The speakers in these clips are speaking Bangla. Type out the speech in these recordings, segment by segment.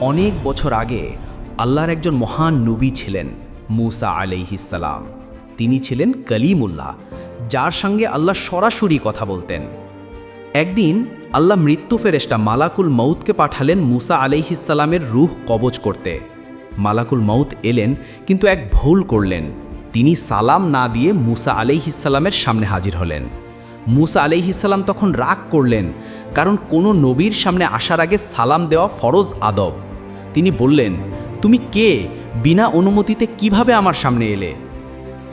অনেক বছর আগে আল্লাহর একজন মহান নবী ছিলেন, মুসা আলাইহিসালাম তিনি ছিলেন কলিমুল্লাহ, যার সঙ্গে আল্লাহ সরাসরি কথা বলতেন। একদিন আল্লাহ মৃত্যু ফেরেস্টা মালাকুল মৌতকে পাঠালেন মুসা আলাইহিসালামের রুহ কবজ করতে। মালাকুল মৌত এলেন, কিন্তু এক ভুল করলেন। তিনি সালাম না দিয়ে মুসা আলাইহিসালামের সামনে হাজির হলেন। মুসা আলাইহিসাল্লাম তখন রাগ করলেন, কারণ কোনো নবীর সামনে আসার আগে সালাম দেওয়া ফরজ আদব। তিনি বললেন, তুমি কে? বিনা অনুমতিতে কীভাবে আমার সামনে এলে?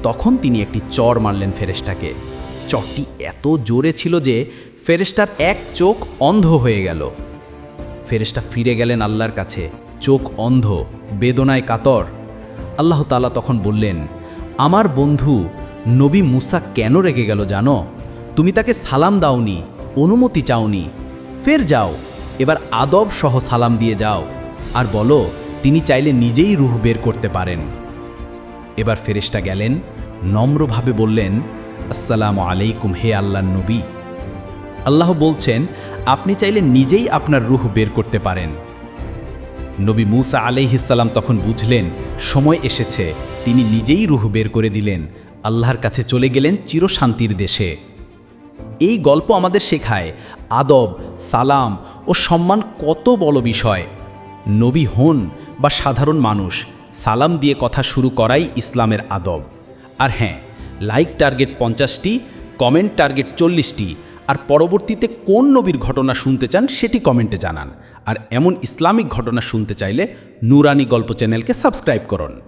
তখন তিনি একটি চর মারলেন ফেরেশটাকে চরটি এত জোরে ছিল যে ফেরেশটার এক চোখ অন্ধ হয়ে গেল। ফেরেশটা ফিরে গেলেন আল্লাহর কাছে, চোখ অন্ধ, বেদনায় কাতর। আল্লাহ তাআলা তখন বললেন, আমার বন্ধু, নবী মুসা কেন রেগে গেল জানো? তুমি তাকে সালাম দাওনি, অনুমতি চাওনি। ফের যাও, এবার আদব সহ সালাম দিয়ে যাও। আর বলো, তিনি চাইলে নিজেই রুহ বের করতে পারেন। এবার ফেরেশটা গেলেন, নম্রভাবে বললেন, আসসালামু আলাইকুম হে আল্লাহ নবী। আল্লাহ বলছেন, আপনি চাইলে নিজেই আপনার রুহ বের করতে পারেন। নবী মুসা আলাইহিসাল্লাম তখন বুঝলেন, সময় এসেছে, তিনি নিজেই রুহ বের করে দিলেন, আল্লাহর কাছে চলে গেলেন চিরশান্তির দেশে। এই গল্প আমাদের শেখায়, আদব, সালাম ও সম্মান কত বড় বিষয়। নবী হন বা সাধারণ মানুষ, সালাম দিয়ে কথা শুরু করাই ইসলামের আদব। আর হ্যাঁ লাইক টার্গেট পঞ্চাশটি, কমেন্ট টার্গেট চল্লিশটি, আর পরবর্তীতে কোন নবীর ঘটনা শুনতে চান সেটি কমেন্টে জানান। আর এমন ইসলামিক ঘটনা শুনতে চাইলে নুরানি গল্প চ্যানেলকে সাবস্ক্রাইব করুন।